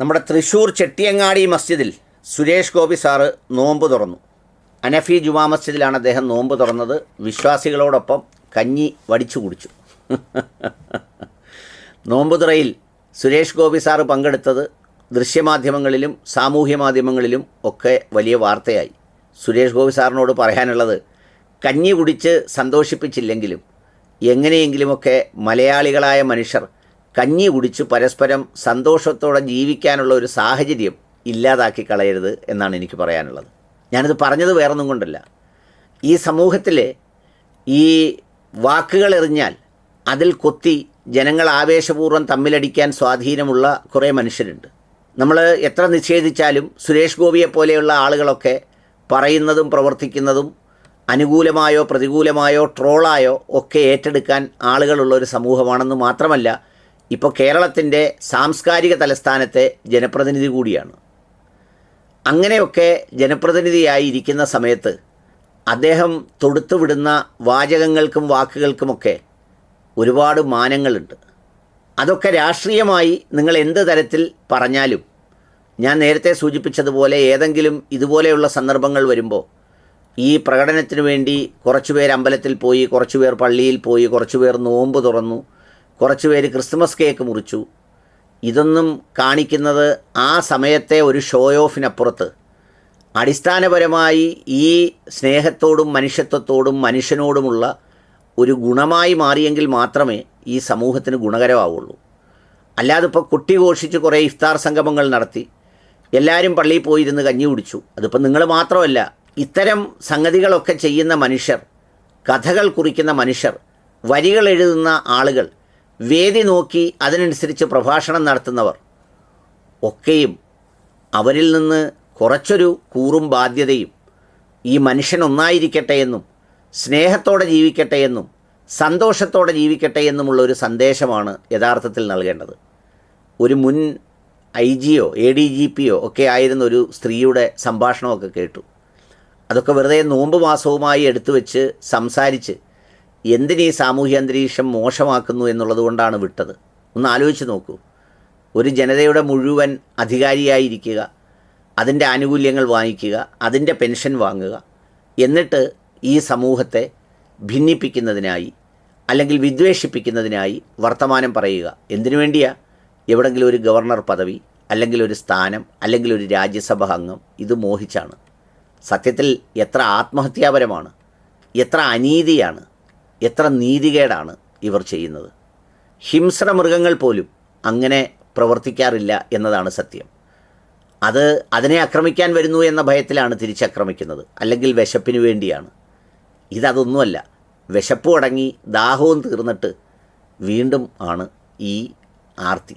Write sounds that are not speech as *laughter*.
നമ്മുടെ തൃശ്ശൂർ ചെട്ടിയങ്ങാടി മസ്ജിദിൽ സുരേഷ് ഗോപി സാറ് നോമ്പ് തുറന്നു. അനഫി ജുമാ മസ്ജിദിലാണ് അദ്ദേഹം നോമ്പ് തുറന്നത്. വിശ്വാസികളോടൊപ്പം കഞ്ഞി വടിച്ചു കുടിച്ചു. *laughs* നോമ്പ് തുറയിൽ സുരേഷ് ഗോപി സാറ് പങ്കെടുത്തത് ദൃശ്യമാധ്യമങ്ങളിലും സാമൂഹ്യ മാധ്യമങ്ങളിലും ഒക്കെ വലിയ വാർത്തയായി. സുരേഷ് ഗോപി സാറിനോട് പറയാനുള്ളത് കഞ്ഞി കുടിച്ച് സന്തോഷിപ്പിച്ചില്ലെങ്കിലും എങ്ങനെയെങ്കിലുമൊക്കെ മലയാളികളായ മനുഷ്യർ കഞ്ഞി കുടിച്ച് പരസ്പരം സന്തോഷത്തോടെ ജീവിക്കാനുള്ള ഒരു സാഹചര്യം ഇല്ലാതാക്കി കളയരുത് എന്നാണ് എനിക്ക് പറയാനുള്ളത്. ഞാനിത് പറഞ്ഞത് വേറൊന്നും കൊണ്ടല്ല. ഈ സമൂഹത്തിൽ ഈ വാക്കുകൾ എറിഞ്ഞാൽ അതിൽ കൊത്തി ജനങ്ങൾ ആവേശപൂർവം തമ്മിലടിക്കാൻ സ്വാധീനമുള്ള കുറേ മനുഷ്യരുണ്ട്. നമ്മൾ എത്ര നിഷേധിച്ചാലും സുരേഷ് ഗോപിയെ പോലെയുള്ള ആളുകളൊക്കെ പറയുന്നതും പ്രവർത്തിക്കുന്നതും അനുകൂലമായോ പ്രതികൂലമായോ ട്രോളായോ ഒക്കെ ഏറ്റെടുക്കാൻ ആളുകളുള്ള ഒരു സമൂഹമാണെന്ന് മാത്രമല്ല ഇപ്പോൾ കേരളത്തിന്റെ സാംസ്കാരിക തലസ്ഥാനത്തെ ജനപ്രതിനിധി കൂടിയാണ്. അങ്ങനെയൊക്കെ ജനപ്രതിനിധിയായി ഇരിക്കുന്ന സമയത്ത് അദ്ദേഹം തൊടുത്തുവിടുന്ന വാചകങ്ങൾക്കും വാക്കുകൾക്കുമൊക്കെ ഒരുപാട് മാനങ്ങളുണ്ട്. അതൊക്കെ രാഷ്ട്രീയമായി നിങ്ങൾ എന്ത് തരത്തിൽ പറഞ്ഞാലും ഞാൻ നേരത്തെ സൂചിപ്പിച്ചതുപോലെ ഏതെങ്കിലും ഇതുപോലെയുള്ള സന്ദർഭങ്ങൾ വരുമ്പോൾ ഈ പ്രകടനത്തിന് വേണ്ടി കുറച്ചുപേർ അമ്പലത്തിൽ പോയി കുറച്ചുപേർ പള്ളിയിൽ പോയി കുറച്ചുപേർ നോമ്പ് തുറന്നു കുറച്ചുപേർ ക്രിസ്മസ് കേക്ക് മുറിച്ചു. ഇതൊന്നും കാണിക്കുന്നത് ആ സമയത്തെ ഒരു ഷോ ഓഫിനപ്പുറത്ത് അടിസ്ഥാനപരമായി ഈ സ്നേഹത്തോടും മനുഷ്യത്വത്തോടും മനുഷ്യനോടുമുള്ള ഒരു ഗുണമായി മാറിയെങ്കിൽ മാത്രമേ ഈ സമൂഹത്തിന് ഗുണകരമാവുള്ളൂ. അല്ലാതെ ഇപ്പോൾ കുട്ടി ഘോഷിച്ച് കുറേ ഇഫ്താർ സംഗമങ്ങൾ നടത്തി. എല്ലാവരും പള്ളിയിൽ പോയിരുന്ന് കഞ്ഞി കുടിച്ചു. അതിപ്പോൾ നിങ്ങൾ മാത്രമല്ല ഇത്തരം സംഗതികളൊക്കെ ചെയ്യുന്ന മനുഷ്യർ കഥകൾ കുറിക്കുന്ന മനുഷ്യർ വരികൾ എഴുതുന്ന ആളുകൾ വേദി നോക്കി അതിനനുസരിച്ച് പ്രഭാഷണം നടത്തുന്നവർ ഒക്കെയും അവരിൽ നിന്ന് കുറച്ചൊരു കൂറും ബാധ്യതയും ഈ മനുഷ്യൻ ഒന്നായിരിക്കട്ടെ എന്നും സ്നേഹത്തോടെ ജീവിക്കട്ടെ എന്നും സന്തോഷത്തോടെ ജീവിക്കട്ടെ എന്നുമുള്ള ഒരു സന്ദേശമാണ് യഥാർത്ഥത്തിൽ നൽകേണ്ടത്. ഒരു മുൻ ഐ ജിയോ എ ഡി ജി പിയോ ഒക്കെ ആയിരുന്ന ഒരു സ്ത്രീയുടെ സംഭാഷണമൊക്കെ കേട്ടു. അതൊക്കെ വെറുതെ നോമ്പ് മാസവുമായി എടുത്തു വെച്ച് സംസാരിച്ച് എന്തിനീ സാമൂഹ്യ അന്തരീക്ഷം മോശമാക്കുന്നു എന്നുള്ളത് കൊണ്ടാണ് വിട്ടത്? ഒന്ന് ആലോചിച്ച് നോക്കൂ. ഒരു ജനതയുടെ മുഴുവൻ അധികാരിയായിരിക്കുക അതിന്റെ ആനുകൂല്യങ്ങൾ വാങ്ങിക്കുക അതിന്റെ പെൻഷൻ വാങ്ങുക എന്നിട്ട് ഈ സമൂഹത്തെ ഭിന്നിപ്പിക്കുന്നതിനായി അല്ലെങ്കിൽ വിദ്വേഷിപ്പിക്കുന്നതിനായി വർത്തമാനം പറയുക. എന്തിനു വേണ്ടിയാ? എവിടെങ്കിലും ഒരു ഗവർണർ പദവി അല്ലെങ്കിൽ ഒരു സ്ഥാനം അല്ലെങ്കിൽ ഒരു രാജ്യസഭ അംഗം ഇത് മോഹിച്ചാണ്. സത്യത്തിൽ എത്ര ആത്മഹത്യാപരമാണ് എത്ര അനീതിയാണ് എത്ര നീതികേടാണ് ഇവർ ചെയ്യുന്നത്. ഹിംസ്ര മൃഗങ്ങൾ പോലും അങ്ങനെ പ്രവർത്തിക്കാറില്ല എന്നതാണ് സത്യം. അത് അതിനെ ആക്രമിക്കാൻ വരുന്നു എന്ന ഭയത്തിലാണ് തിരിച്ചാക്രമിക്കുന്നത്. അല്ലെങ്കിൽ വിശപ്പിന് വേണ്ടിയാണ്. ഇതതൊന്നുമല്ല. വിശപ്പും അടങ്ങി ദാഹവും തീർന്നിട്ട് വീണ്ടും ആണ് ഈ ആർത്തി.